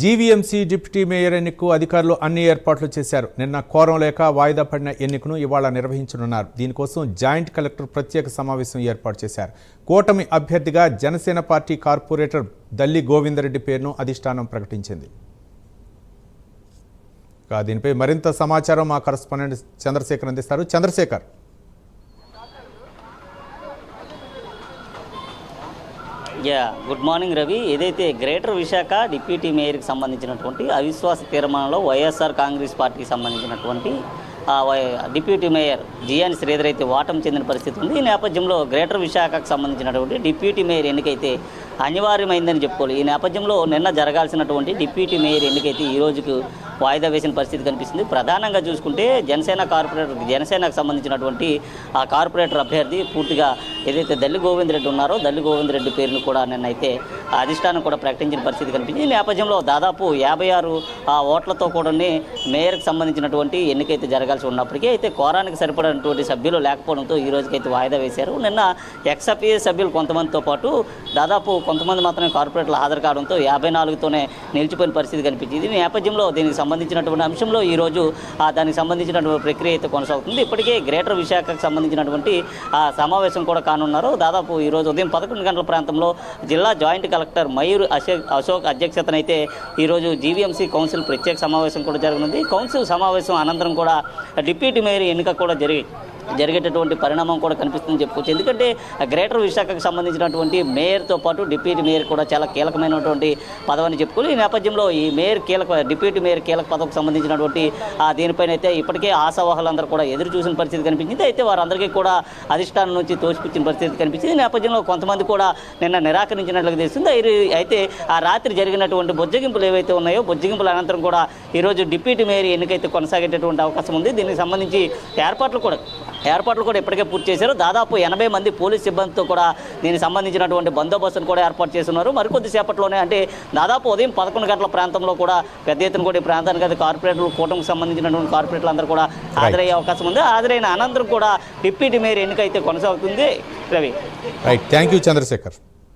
GVMC deputy mayor ఎన్నికకు అధికారులు అన్ని ఏర్పాట్లు చేశారు. నిన్న కోరం లేక వాయిదా పడిన ఎన్నికను ఇవాళ నిర్వహించనున్నారు. దీనికోసం జాయింట్ కలెక్టర్ ప్రత్యేక సమావేశం ఏర్పాటు చేశారు. కూటమి అభ్యర్థిగా జనసేన పార్టీ కార్పొరేటర్ దల్లి గోవిందరెడ్డి పేరును అధిష్టానం ప్రకటించింది. దీనిపై మరింత సమాచారం మా కరస్పాండెంట్ చంద్రశేఖర్ అందిస్తారు. Chandrasekhar. Yeah good morning Ravi. ఏదైతే గ్రేటర్ విశాఖ డిప్యూటీ మేయర్కి సంబంధించినటువంటి అవిశ్వాస తీర్మానంలో వైఎస్ఆర్ కాంగ్రెస్ పార్టీకి సంబంధించినటువంటి ఆ, వై- డిప్యూటీ మేయర్ జియాని శ్రీధర్ అయితే వాటం చెందిన పరిస్థితి ఉంది. ఈ నేపథ్యంలో గ్రేటర్ విశాఖకు సంబంధించినటువంటి డిప్యూటీ మేయర్ ఎన్నికైతే అనివార్యమైందని చెప్పుకోవాలి. ఈ నేపథ్యంలో నిన్న జరగాల్సినటువంటి డిప్యూటీ మేయర్ ఎన్నికైతే ఈ రోజుకు వాయిదా వేసిన పరిస్థితి కనిపిస్తుంది. ప్రధానంగా చూసుకుంటే జనసేన కార్పొరేటర్ జనసేనకు సంబంధించినటువంటి ఆ కార్పొరేటర్ అభ్యర్థి పూర్తిగా ఏదైతే దల్లి గోవింద్ రెడ్డి ఉన్నారో దల్లి గోవింద్ రెడ్డి పేరును కూడా నిన్నైతే అధిష్టానం కూడా ప్రకటించిన పరిస్థితి కనిపించింది. ఈ నేపథ్యంలో దాదాపు యాభై ఆరు ఆ ఓట్లతో కూడా మేయర్కి సంబంధించినటువంటి ఎన్నికైతే జరగాల్సి ఉన్నప్పటికీ అయితే కోరానికి సరిపడినటువంటి సభ్యులు లేకపోవడంతో ఈ రోజుకైతే వాయిదా వేశారు. నిన్న ఎక్స్ఎఫ్ఏ సభ్యులు కొంతమందితో పాటు దాదాపు కొంతమంది మాత్రమే కార్పొరేట్లు హాజరు కావడంతో యాభై నాలుగుతోనే నిలిచిపోయిన పరిస్థితి కనిపించింది. ఈ నేపథ్యంలో దీనికి సంబంధించినటువంటి అంశంలో ఈరోజు దానికి సంబంధించినటువంటి ప్రక్రియ అయితే కొనసాగుతుంది. ఇప్పటికే గ్రేటర్ విశాఖకు సంబంధించినటువంటి ఆ సమావేశం కూడా కానున్నారు. దాదాపు ఈరోజు ఉదయం పదకొండు గంటల ప్రాంతంలో జిల్లా జాయింట్ కలెక్టర్ మయూర్ అశోక్ అశోక్ అధ్యక్షతనైతే ఈరోజు జీవీఎంసీ కౌన్సిల్ ప్రత్యేక సమావేశం కూడా జరగనుంది. కౌన్సిల్ సమావేశం అనంతరం కూడా డిప్యూటీ మేయర్ ఎన్నిక కూడా జరిగింది జరిగేటటువంటి పరిణామం కూడా కనిపిస్తుందని చెప్పుకోవచ్చు. ఎందుకంటే గ్రేటర్ విశాఖకు సంబంధించినటువంటి మేయర్తో పాటు డిప్యూటీ మేయర్ కూడా చాలా కీలకమైనటువంటి పదవని చెప్పుకోవాలి ఈ నేపథ్యంలో ఈ మేయర్ కీలక డిప్యూటీ మేయర్ కీలక పదవికి సంబంధించినటువంటి ఆ దీనిపైన అయితే ఇప్పటికే ఆశావాహులందరూ కూడా ఎదురు చూసిన పరిస్థితి కనిపించింది. అయితే వారందరికీ కూడా అధిష్టానం నుంచి తోసిపుచ్చిన పరిస్థితి కనిపించింది. ఈ నేపథ్యంలో కొంతమంది కూడా నిన్న నిరాకరించినట్లుగా తెలుస్తుంది. అయితే- అయితే ఆ రాత్రి జరిగినటువంటి బొజ్జగింపులు ఏవైతే ఉన్నాయో బొజ్జగింపుల అనంతరం కూడా ఈరోజు డిప్యూటీ మేయర్ ఎన్నికైతే కొనసాగేటటువంటి అవకాశం ఉంది. దీనికి సంబంధించి ఏర్పాట్లు కూడా ఏర్పాట్లు కూడా ఇప్పటికే పూర్తి చేశారు. దాదాపు ఎనభై మంది పోలీస్ సిబ్బందితో కూడా దీనికి సంబంధించినటువంటి బందోబస్తును కూడా ఏర్పాటు చేస్తున్నారు. మరికొద్ది సేపట్లోనే అంటే దాదాపు ఉదయం పదకొండు గంటల ప్రాంతంలో కూడా పెద్ద ఎత్తున కూడా ఈ ప్రాంతానికి అది కార్పొరేటర్లు కూటమికి సంబంధించినటువంటి కార్పొరేటర్లు అందరూ కూడా హాజరయ్యే అవకాశం ఉంది. హాజరైన అనంతరం కూడా డిప్యూటీ మేయర్ ఎన్నిక అయితే కొనసాగుతుంది. Ravi. Right thank you Chandrasekhar.